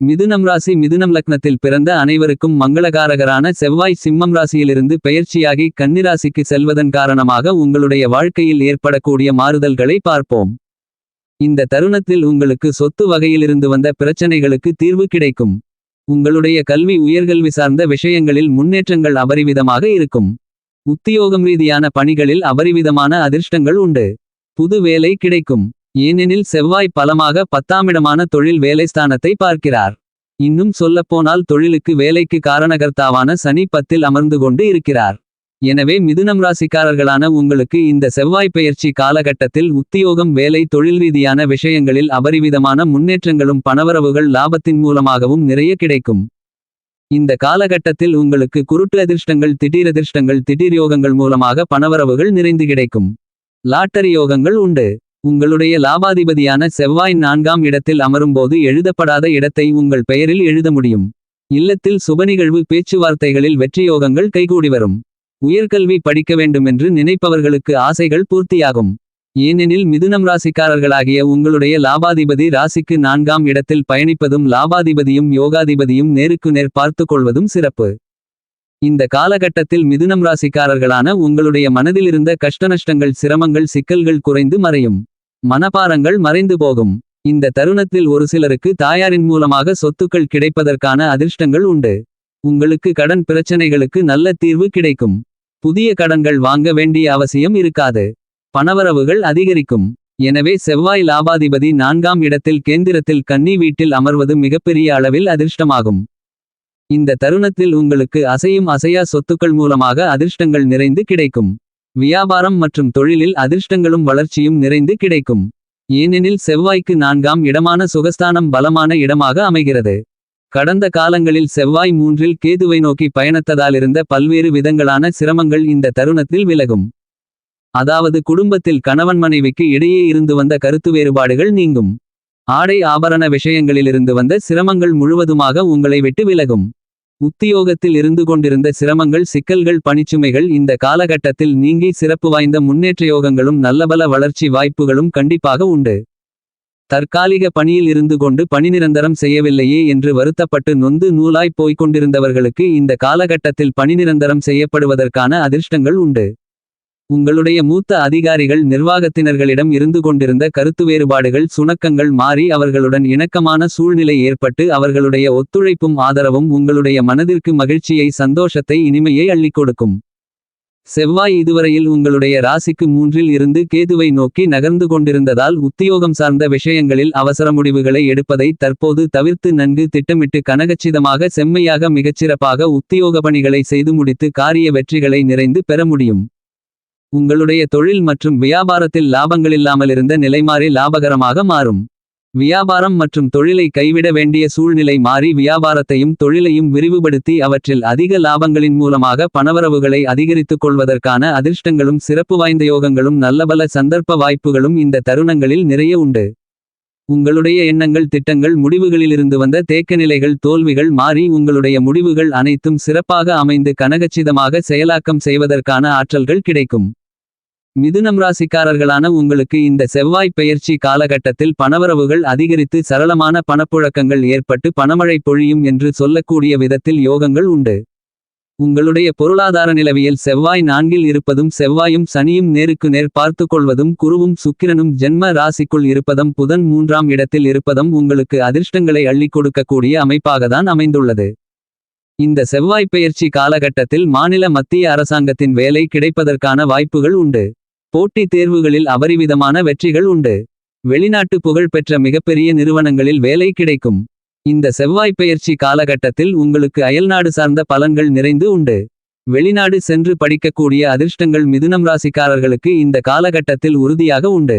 மிதுனம் ராசி மிதுனம் லக்னத்தில் பிறந்த அனைவருக்கும் மங்களகாரகரான செவ்வாய் சிம்மம் ராசியிலிருந்து பெயர்ச்சியாகி கன்னிராசிக்கு செல்வதன் காரணமாக உங்களுடைய வாழ்க்கையில் ஏற்படக்கூடிய மாறுதல்களை பார்ப்போம். இந்த தருணத்தில் உங்களுக்கு சொத்து வகையிலிருந்து வந்த பிரச்சனைகளுக்கு தீர்வு கிடைக்கும். உங்களுடைய கல்வி உயர்கல்வி சார்ந்த விஷயங்களில் முன்னேற்றங்கள் அபரிவிதமாக இருக்கும். உத்தியோகம் ரீதியான பணிகளில் அபரிவிதமான அதிர்ஷ்டங்கள் உண்டு. புது வேலை கிடைக்கும். ஏனெனில் செவ்வாய் பலமாக பத்தாமிடமான தொழில் வேலைஸ்தானத்தை பார்க்கிறார். இன்னும் சொல்லப்போனால் தொழிலுக்கு வேலைக்கு காரணகர்த்தாவான சனி பத்தில் அமர்ந்து கொண்டு இருக்கிறார். எனவே மிதுனம் ராசிக்காரர்களான உங்களுக்கு இந்த செவ்வாய் பெயர்ச்சி காலகட்டத்தில் உத்தியோகம் வேலை தொழில் ரீதியான விஷயங்களில் அபரிவிதமான முன்னேற்றங்களும் பணவரவுகள் லாபத்தின் மூலமாகவும் நிறைய கிடைக்கும். இந்த காலகட்டத்தில் உங்களுக்கு குருட்டு அதிர்ஷ்டங்கள் திடீரதிர்ஷ்டங்கள் திடீர் யோகங்கள் மூலமாக பணவரவுகள் நிறைந்து கிடைக்கும். லாட்டரி யோகங்கள் உண்டு. உங்களுடைய லாபாதிபதியான செவ்வாய் நான்காம் இடத்தில் அமரும்போது எழுதப்படாத இடத்தை உங்கள் பெயரில் எழுத முடியும். இல்லத்தில் சுபநிகழ்வு பேச்சுவார்த்தைகளில் வெற்றியோகங்கள் கைகூடி வரும். உயர்கல்வி படிக்க வேண்டுமென்று நினைப்பவர்களுக்கு ஆசைகள் பூர்த்தியாகும். ஏனெனில் மிதுனம் ராசிக்காரர்களாகிய உங்களுடைய லாபாதிபதி ராசிக்கு நான்காம் இடத்தில் பயணிப்பதும் லாபாதிபதியும் யோகாதிபதியும் நேருக்கு நேர் பார்த்து கொள்வதும் சிறப்பு. இந்த காலகட்டத்தில் மிதுனம் ராசிக்காரர்களான உங்களுடைய மனதிலிருந்த கஷ்டநஷ்டங்கள் சிரமங்கள் சிக்கல்கள் குறைந்து மறையும். மனபாரங்கள் மறைந்து போகும். இந்த தருணத்தில் ஒரு சிலருக்கு தாயாரின் மூலமாக சொத்துக்கள் கிடைப்பதற்கான அதிர்ஷ்டங்கள் உண்டு. உங்களுக்கு கடன் பிரச்சனைகளுக்கு நல்ல தீர்வு கிடைக்கும். புதிய கடன்கள் வாங்க வேண்டிய அவசியம் இருக்காது. பணவரவுகள் அதிகரிக்கும். எனவே செவ்வாய் லாபாதிபதி நான்காம் இடத்தில் கேந்திரத்தில் கன்னி வீட்டில் அமர்வது மிகப்பெரிய அளவில் அதிர்ஷ்டமாகும். இந்த தருணத்தில் உங்களுக்கு அசையும் அசையா சொத்துக்கள் மூலமாக அதிர்ஷ்டங்கள் நிறைந்து கிடைக்கும். வியாபாரம் மற்றும் தொழிலில் அதிர்ஷ்டங்களும் வளர்ச்சியும் நிறைந்து கிடைக்கும். ஏனெனில் செவ்வாய்க்கு நான்காம் இடமான சுகஸ்தானம் பலமான இடமாக அமைகிறது. கடந்த காலங்களில் செவ்வாய் மூன்றில் கேதுவை நோக்கி பயணத்ததாலிருந்த பல்வேறு விதங்களான சிரமங்கள் இந்த தருணத்தில் விலகும். அதாவது குடும்பத்தில் கணவன் மனைவிக்கு இடையே இருந்து வந்த கருத்து வேறுபாடுகள் நீங்கும். ஆடை ஆபரண விஷயங்களிலிருந்து வந்த சிரமங்கள் முழுவதுமாக உங்களை விட்டு விலகும். உத்தியோகத்தில் இருந்து கொண்டிருந்த சிரமங்கள் சிக்கல்கள் பணிச்சுமைகள் இந்த காலகட்டத்தில் நீங்கி சிறப்பு வாய்ந்த முன்னேற்றயோகங்களும் நல்லபல வளர்ச்சி வாய்ப்புகளும் கண்டிப்பாக உண்டு. தற்காலிக பணியில் இருந்து கொண்டு பணி நிரந்தரம் செய்யவில்லையே என்று வருத்தப்பட்டு நொந்து நூலாய் போய்க் கொண்டிருந்தவர்களுக்கு இந்த காலகட்டத்தில் பணி நிரந்தரம் செய்யப்படுவதற்கான அதிர்ஷ்டங்கள் உண்டு. உங்களுடைய மூத்த அதிகாரிகள் நிர்வாகத்தினர்களிடம் இருந்து கொண்டிருந்த கருத்து வேறுபாடுகள் சுணக்கங்கள் மாறி அவர்களுடன் இணக்கமான சூழ்நிலை ஏற்பட்டு அவர்களுடைய ஒத்துழைப்பும் ஆதரவும் உங்களுடைய மனதிற்கு மகிழ்ச்சியை சந்தோஷத்தை இனிமையை அள்ளிக் கொடுக்கும். செவ்வாய் இதுவரையில் உங்களுடைய ராசிக்கு மூன்றில் இருந்து கேதுவை நோக்கி நகர்ந்து கொண்டிருந்ததால் உத்தியோகம் சார்ந்த விஷயங்களில் அவசர முடிவுகளை எடுப்பதை தற்போது தவிர்த்து நன்கு திட்டமிட்டு கனகச்சிதமாக செம்மையாக மிகச்சிறப்பாக உத்தியோக பணிகளை செய்து முடித்து காரிய வெற்றிகளை நிறைந்து பெற முடியும். உங்களுடைய தொழில் மற்றும் வியாபாரத்தில் லாபங்களில்லாமலிருந்த நிலைமாறி லாபகரமாக மாறும். வியாபாரம் மற்றும் தொழிலை கைவிட வேண்டிய சூழ்நிலை மாறி வியாபாரத்தையும் தொழிலையும் விரிவுபடுத்தி அவற்றில் அதிக லாபங்களின் மூலமாக பணவரவுகளை அதிகரித்துக் கொள்வதற்கான அதிர்ஷ்டங்களும் சிறப்பு வாய்ந்த யோகங்களும் நல்லபல சந்தர்ப்ப வாய்ப்புகளும் இந்த தருணங்களில் நிறைய உண்டு. உங்களுடைய எண்ணங்கள் திட்டங்கள் முடிவுகளிலிருந்து வந்த தேக்கநிலைகள் தோல்விகள் மாறி உங்களுடைய முடிவுகள் அனைத்தும் சிறப்பாக அமைந்து கனகச்சிதமாக செயலாக்கம் செய்வதற்கான ஆற்றல்கள் கிடைக்கும். மிதுனம் ராசிக்காரர்களான உங்களுக்கு இந்த செவ்வாய் பெயர்ச்சி காலகட்டத்தில் பணவரவுகள் அதிகரித்து சரளமான பணப்புழக்கங்கள் ஏற்பட்டு பணமழை பொழியும் என்று சொல்லக்கூடிய விதத்தில் யோகங்கள் உண்டு. உங்களுடைய பொருளாதார நிலவியல் செவ்வாய் நான்கில் இருப்பதும் செவ்வாயும் சனியும் நேருக்கு நேர் பார்த்து கொள்வதும் குருவும் சுக்கிரனும் ஜென்ம ராசிக்குள் இருப்பதும் புதன் மூன்றாம் இடத்தில் இருப்பதும் உங்களுக்கு அதிர்ஷ்டங்களை அள்ளிக் கொடுக்கக்கூடிய அமைப்பாகத்தான் அமைந்துள்ளது. இந்த செவ்வாய் பெயர்ச்சி காலகட்டத்தில் மாநில மத்திய அரசாங்கத்தின் வேலை கிடைப்பதற்கான வாய்ப்புகள் உண்டு. போட்டித் தேர்வுகளில் அபரிவிதமான வெற்றிகள் உண்டு. வெளிநாட்டு புகழ் பெற்ற மிகப்பெரிய நிறுவனங்களில் வேலை கிடைக்கும். இந்த செவ்வாய் பெயர்ச்சி காலகட்டத்தில் உங்களுக்கு அயல்நாடு சார்ந்த பலன்கள் நிறைந்து உண்டு. வெளிநாடு சென்று படிக்கக்கூடிய அதிர்ஷ்டங்கள் மிதுனம் ராசிக்காரர்களுக்கு இந்த காலகட்டத்தில் உறுதியாக உண்டு.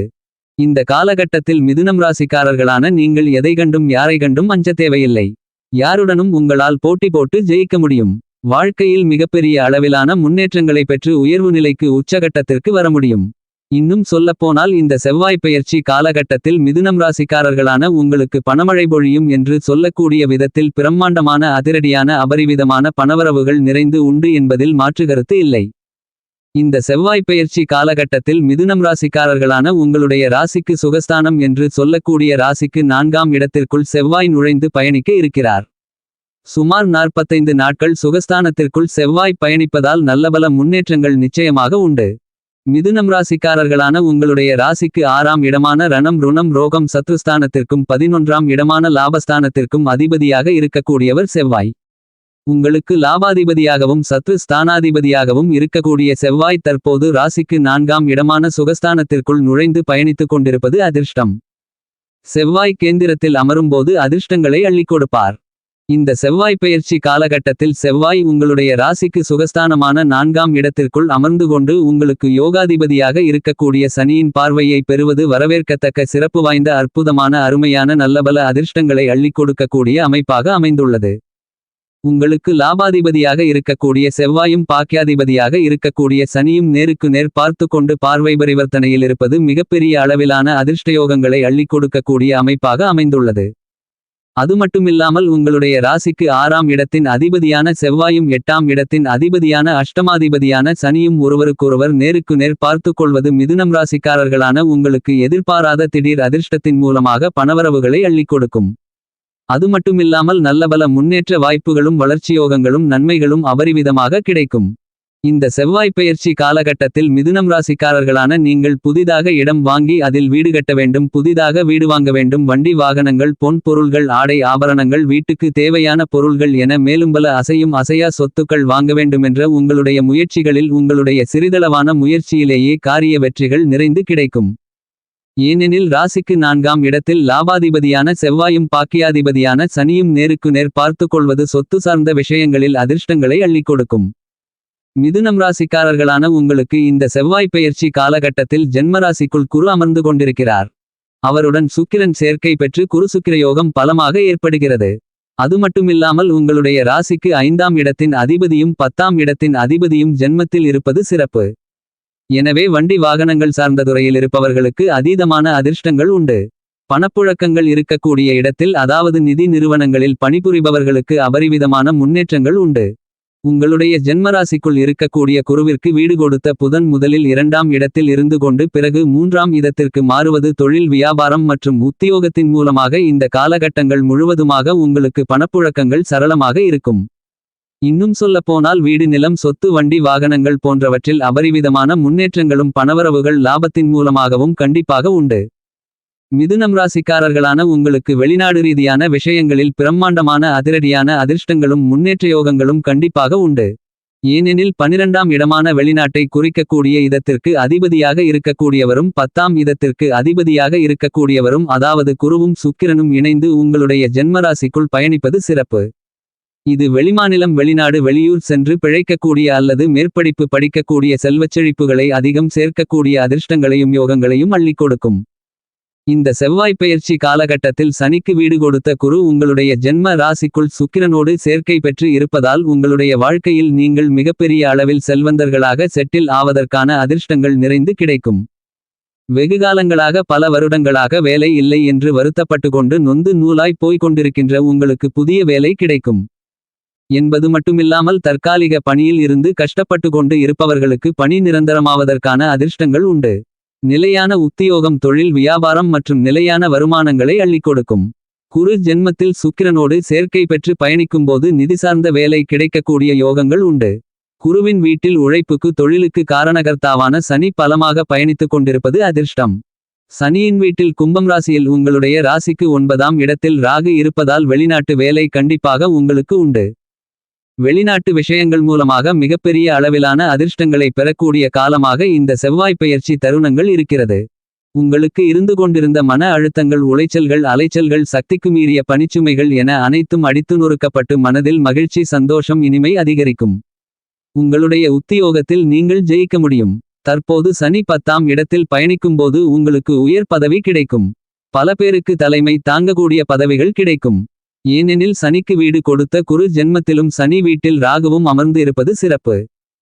இந்த காலகட்டத்தில் மிதுனம் ராசிக்காரர்களான நீங்கள் எதை கண்டும் யாரை கண்டும் அஞ்சத் தேவையில்லை. யாருடனும் உங்களால் போட்டி போட்டு ஜெயிக்க முடியும். வாழ்க்கையில் மிகப்பெரிய அளவிலான முன்னேற்றங்களை பெற்று உயர்வு நிலைக்கு உச்சகட்டத்திற்கு வர முடியும். இன்னும் சொல்லப்போனால் இந்த செவ்வாய் பெயர்ச்சி காலகட்டத்தில் மிதுனம் ராசிக்காரர்களான உங்களுக்கு பணமழை பொழியும் என்று சொல்லக்கூடிய விதத்தில் பிரம்மாண்டமான அதிரடியான அபரிவிதமான பணவரவுகள் நிறைந்து உண்டு என்பதில் மாற்றுகருத்து இல்லை. இந்த செவ்வாய் பெயர்ச்சி காலகட்டத்தில் மிதுனம் ராசிக்காரர்களான உங்களுடைய ராசிக்கு சுகஸ்தானம் என்று சொல்லக்கூடிய ராசிக்கு நான்காம் இடத்திற்குள் செவ்வாய் நுழைந்து பயணிக்க இருக்கிறார் சுமார் நாற்பத்தைந்து நாட்கள் சுகஸ்தானத்திற்குள் செவ்வாய் பயணிப்பதால் நல்லபல முன்னேற்றங்கள் நிச்சயமாக உண்டு மிதுனம் ராசிக்காரர்களான உங்களுடைய ராசிக்கு ஆறாம் இடமான ரணம் ருணம் ரோகம் சத்ருஸ்தானத்திற்கும் பதினொன்றாம் இடமான லாபஸ்தானத்திற்கும் அதிபதியாக இருக்கக்கூடியவர் செவ்வாய். உங்களுக்கு லாபாதிபதியாகவும் சத்ரு ஸ்தானாதிபதியாகவும் இருக்கக்கூடிய செவ்வாய் தற்போது ராசிக்கு நான்காம் இடமான சுகஸ்தானத்திற்குள் நுழைந்து பயணித்துக் கொண்டிருப்பது அதிர்ஷ்டம். செவ்வாய் கேந்திரத்தில் அமரும்போது அதிர்ஷ்டங்களை அள்ளிக் கொடுப்பார். இந்த செவ்வாய் பெயர்ச்சி காலகட்டத்தில் செவ்வாய் உங்களுடைய ராசிக்கு சுகஸ்தானமான நான்காம் இடத்திற்குள் அமர்ந்து கொண்டு உங்களுக்கு யோகாதிபதியாக இருக்கக்கூடிய சனியின் பார்வையை பெறுவது வரவேற்கத்தக்க சிறப்பு வாய்ந்த அற்புதமான அருமையான நல்லபல அதிர்ஷ்டங்களை அள்ளி கொடுக்கக்கூடிய அமைப்பாக அமைந்துள்ளது. உங்களுக்கு லாபாதிபதியாக இருக்கக்கூடிய செவ்வாயும் பாக்கியாதிபதியாக இருக்கக்கூடிய சனியும் நேருக்கு நேர் பார்த்து கொண்டு பார்வை பரிவர்த்தனையில் இருப்பது மிகப்பெரிய அளவிலான அதிர்ஷ்டயோகங்களை அள்ளி கொடுக்கக்கூடிய அமைப்பாக அமைந்துள்ளது. அது மட்டுமில்லாமல் உங்களுடைய ராசிக்கு ஆறாம் இடத்தின் அதிபதியான செவ்வாயும் எட்டாம் இடத்தின் அதிபதியான அஷ்டமாதிபதியான சனியும் ஒருவருக்கொருவர் நேருக்கு நேர் பார்த்து கொள்வது மிதுனம் ராசிக்காரர்களான உங்களுக்கு எதிர்பாராத திடீர் அதிர்ஷ்டத்தின் மூலமாக பணவரவுகளை அள்ளிக் கொடுக்கும். அது மட்டுமில்லாமல் நல்லபல முன்னேற்ற வாய்ப்புகளும் வளர்ச்சியோகங்களும் நன்மைகளும் அபரிவிதமாக கிடைக்கும். இந்த செவ்வாய் பெயர்ச்சி காலகட்டத்தில் மிதுனம் ராசிக்காரர்களான நீங்கள் புதிதாக இடம் வாங்கி அதில் வீடு கட்ட வேண்டும் புதிதாக வீடு வாங்க வேண்டும் வண்டி வாகனங்கள் பொன் பொருள்கள் ஆடை ஆபரணங்கள் வீட்டுக்கு தேவையான பொருள்கள் என மேலும் பல அசையும் அசையா சொத்துக்கள் வாங்க வேண்டுமென்ற உங்களுடைய முயற்சிகளில் உங்களுடைய சிறிதளவான முயற்சியிலேயே காரிய வெற்றிகள் நிறைந்து கிடைக்கும். ஏனெனில் ராசிக்கு நான்காம் இடத்தில் லாபாதிபதியான செவ்வாயும் பாக்கியாதிபதியான சனியும் நேருக்கு நேர் பார்த்துக்கொள்வது சொத்து சார்ந்த விஷயங்களில் அதிர்ஷ்டங்களை அள்ளிக் கொடுக்கும். மிதுனம் ராசிக்காரர்களான உங்களுக்கு இந்த செவ்வாய் பெயர்ச்சி காலகட்டத்தில் ஜென்மராசிக்குள் குரு அமர்ந்து கொண்டிருக்கிறார். அவருடன் சுக்கிரன் சேர்க்கை பெற்று குரு சுக்கிர யோகம் பலமாக ஏற்படுகிறது. அது மட்டுமில்லாமல் உங்களுடைய ராசிக்கு ஐந்தாம் இடத்தின் அதிபதியும் பத்தாம் இடத்தின் அதிபதியும் ஜென்மத்தில் இருப்பது சிறப்பு. எனவே வண்டி வாகனங்கள் சார்ந்த துறையில் இருப்பவர்களுக்கு அதீதமான அதிர்ஷ்டங்கள் உண்டு. பணப்புழக்கங்கள் இருக்கக்கூடிய இடத்தில் அதாவது நிதி நிறுவனங்களில் பணிபுரிபவர்களுக்கு அபரிவிதமான முன்னேற்றங்கள் உண்டு. உங்களுடைய ஜென்மராசிக்குள் இருக்கக்கூடிய குருவிற்கு வீடு கொடுத்த புதன் முதலில் இரண்டாம் இடத்தில் இருந்து கொண்டு பிறகு மூன்றாம் இடத்திற்கு மாறுவது தொழில் வியாபாரம் மற்றும் உத்தியோகத்தின் மூலமாக இந்த காலகட்டங்கள் முழுவதுமாக உங்களுக்கு பணப்புழக்கங்கள் சரளமாக இருக்கும். இன்னும் சொல்லப்போனால் வீடு நிலம் சொத்து வண்டி வாகனங்கள் போன்றவற்றில் அபரிவிதமான முன்னேற்றங்களும் பணவரவுகள் லாபத்தின் மூலமாகவும் கண்டிப்பாக உண்டு. மிதுனம் ராசிக்காரர்களான உங்களுக்கு வெளிநாடு ரீதியான விஷயங்களில் பிரம்மாண்டமான அதிரடியான அதிர்ஷ்டங்களும் முன்னேற்ற யோகங்களும் கண்டிப்பாக உண்டு. ஏனெனில் பனிரெண்டாம் இடமான வெளிநாட்டை குறிக்கக்கூடிய இதத்திற்கு அதிபதியாக இருக்கக்கூடியவரும் பத்தாம் இதத்திற்கு அதிபதியாக இருக்கக்கூடியவரும் அதாவது குருவும் சுக்கிரனும் இணைந்து உங்களுடைய ஜென்மராசிக்குள் பயணிப்பது சிறப்பு. இது வெளிமாநிலம் வெளிநாடு வெளியூர் சென்று பிழைக்கக்கூடிய அல்லது மேற்படிப்பு படிக்கக்கூடிய செல்வச் செழிப்புகளை அதிகம் சேர்க்கக்கூடிய அதிர்ஷ்டங்களையும் யோகங்களையும் அள்ளிக் கொடுக்கும். இந்த செவ்வாய் பெயர்ச்சி காலகட்டத்தில் சனிக்கு வீடு கொடுத்த குரு உங்களுடைய ஜென்ம ராசிக்குள் சுக்கிரனோடு சேர்க்கை பெற்று இருப்பதால் உங்களுடைய வாழ்க்கையில் நீங்கள் மிகப்பெரிய அளவில் செல்வந்தர்களாக செட்டில் ஆவதற்கான அதிர்ஷ்டங்கள் நிறைந்து கிடைக்கும். வெகுகாலங்களாக பல வருடங்களாக வேலை இல்லை என்று வருத்தப்பட்டு கொண்டு நொந்து நூலாய் போய்க் கொண்டிருக்கின்ற உங்களுக்கு புதிய வேலை கிடைக்கும். என்பது மட்டுமில்லாமல் தற்காலிக பணியில் இருந்து கஷ்டப்பட்டு கொண்டு இருப்பவர்களுக்கு பணி நிரந்தரமாவதற்கான அதிர்ஷ்டங்கள் உண்டு. நிலையான உத்தியோகம் தொழில் வியாபாரம் மற்றும் நிலையான வருமானங்களை அள்ளிக் கொடுக்கும். குரு ஜென்மத்தில் சுக்கிரனோடு சேர்க்கை பெற்று பயணிக்கும்போது நிதி சார்ந்த வேலை கிடைக்கக்கூடிய யோகங்கள் உண்டு. குருவின் வீட்டில் உழைப்புக்கு தொழிலுக்கு காரணகர்த்தாவான சனி பலமாக பயணித்துக் கொண்டிருப்பது அதிர்ஷ்டம். சனியின் வீட்டில் கும்பம் ராசியில் உங்களுடைய ராசிக்கு ஒன்பதாம் இடத்தில் ராகு இருப்பதால் வெளிநாட்டு வேலை கண்டிப்பாக உங்களுக்கு உண்டு. வெளிநாட்டு விஷயங்கள் மூலமாக மிகப்பெரிய அளவிலான அதிர்ஷ்டங்களை பெறக்கூடிய காலமாக இந்த செவ்வாய் பெயர்ச்சி தருணங்கள் இருக்கிறது. உங்களுக்கு இருந்து கொண்டிருந்த மன அழுத்தங்கள் உளைச்சல்கள் அலைச்சல்கள் சக்திக்கு மீறிய பணிச்சுமைகள் என அனைத்தும் அடித்து நொறுக்கப்பட்டு மனதில் மகிழ்ச்சி சந்தோஷம் இனிமை அதிகரிக்கும். உங்களுடைய உத்தியோகத்தில் நீங்கள் ஜெயிக்க முடியும். தற்போது சனி பத்தாம் இடத்தில் பயணிக்கும்போது உங்களுக்கு உயர் பதவி கிடைக்கும். பல பேருக்கு தலைமை தாங்கக்கூடிய பதவிகள் கிடைக்கும். ஏனெனில் சனிக்கு வீடு கொடுத்த குரு ஜென்மத்திலும் சனி வீட்டில் ராகுவும் அமர்ந்து இருப்பது சிறப்பு.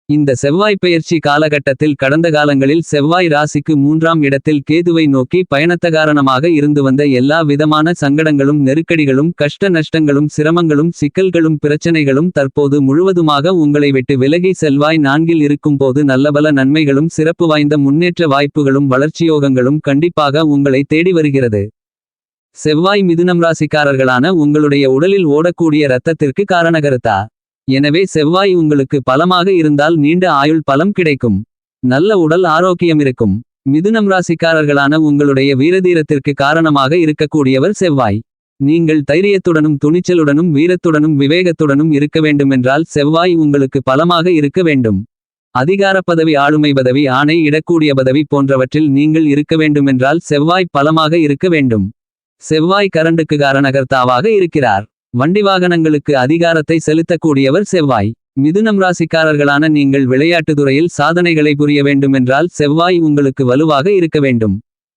இந்த செவ்வாய் பெயர்ச்சி காலகட்டத்தில் கடந்த காலங்களில் செவ்வாய் ராசிக்கு மூன்றாம் இடத்தில் கேதுவை நோக்கி பயணத்த காரணமாக இருந்து வந்த எல்லா விதமான சங்கடங்களும் நெருக்கடிகளும் கஷ்ட நஷ்டங்களும் சிரமங்களும் சிக்கல்களும் பிரச்சனைகளும் தற்போது முழுவதுமாக உங்களை விட்டு விலகி செல்வாய் நான்கில் இருக்கும்போது நல்லபல நன்மைகளும் சிறப்பு வாய்ந்த முன்னேற்ற வாய்ப்புகளும் வளர்ச்சியோகங்களும் கண்டிப்பாக உங்களை தேடி வருகிறது. செவ்வாய் மிதுனம் ராசிக்காரர்களான உங்களுடைய உடலில் ஓடக்கூடிய இரத்தத்திற்கு காரணகருத்தா. எனவே செவ்வாய் உங்களுக்கு பலமாக இருந்தால் நீண்ட ஆயுள் பலம் கிடைக்கும். நல்ல உடல் ஆரோக்கியம் இருக்கும். மிதுனம் ராசிக்காரர்களான உங்களுடைய வீரதீரத்திற்கு காரணமாக இருக்கக்கூடியவர் செவ்வாய். நீங்கள் தைரியத்துடனும் துணிச்சலுடனும் வீரத்துடனும் விவேகத்துடனும் இருக்க வேண்டுமென்றால் செவ்வாய் உங்களுக்கு பலமாக இருக்க வேண்டும். அதிகார பதவி ஆளுமை பதவி ஆணை இடக்கூடிய பதவி போன்றவற்றில் நீங்கள் இருக்க வேண்டுமென்றால் செவ்வாய் பலமாக இருக்க வேண்டும். செவ்வாய் கரண்டுக்கு காரணகர்த்தாவாக இருக்கிறார். வண்டி வாகனங்களுக்கு அதிகாரத்தை செலுத்தக்கூடியவர் செவ்வாய். மிதுனம் ராசிக்காரர்களான நீங்கள் விளையாட்டுத் துறையில் சாதனைகளை புரிய வேண்டுமென்றால் செவ்வாய் உங்களுக்கு வலுவாக இருக்க வேண்டும்.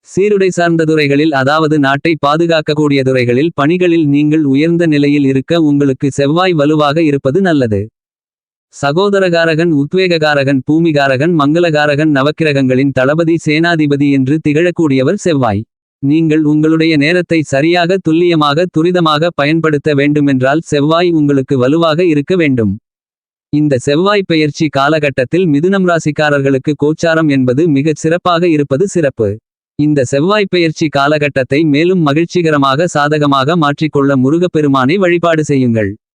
சீருடை சார்ந்த துறைகளில் அதாவது நாட்டை பாதுகாக்கக்கூடிய துறைகளில் பணிகளில் நீங்கள் உயர்ந்த நிலையில் இருக்க உங்களுக்கு செவ்வாய் வலுவாக இருப்பது நல்லது. சகோதரகாரகன் உத்வேககாரகன் பூமிகாரகன் மங்களகாரகன் நவக்கிரகங்களின் தளபதி சேனாதிபதி என்று திகழக்கூடியவர் செவ்வாய். நீங்கள் உங்களுடைய நேரத்தை சரியாக துல்லியமாக துரிதமாக பயன்படுத்த வேண்டுமென்றால் செவ்வாய் உங்களுக்கு வலுவாக இருக்க வேண்டும். இந்த செவ்வாய் பெயர்ச்சி காலகட்டத்தில் மிதுனம் ராசிக்காரர்களுக்கு கோச்சாரம் என்பது மிகச் சிறப்பாக இருப்பது சிறப்பு. இந்த செவ்வாய் பெயர்ச்சி காலகட்டத்தை மேலும் மகிழ்ச்சிகரமாக சாதகமாக மாற்றிக்கொள்ள முருகப்பெருமானை வழிபாடு செய்யுங்கள்.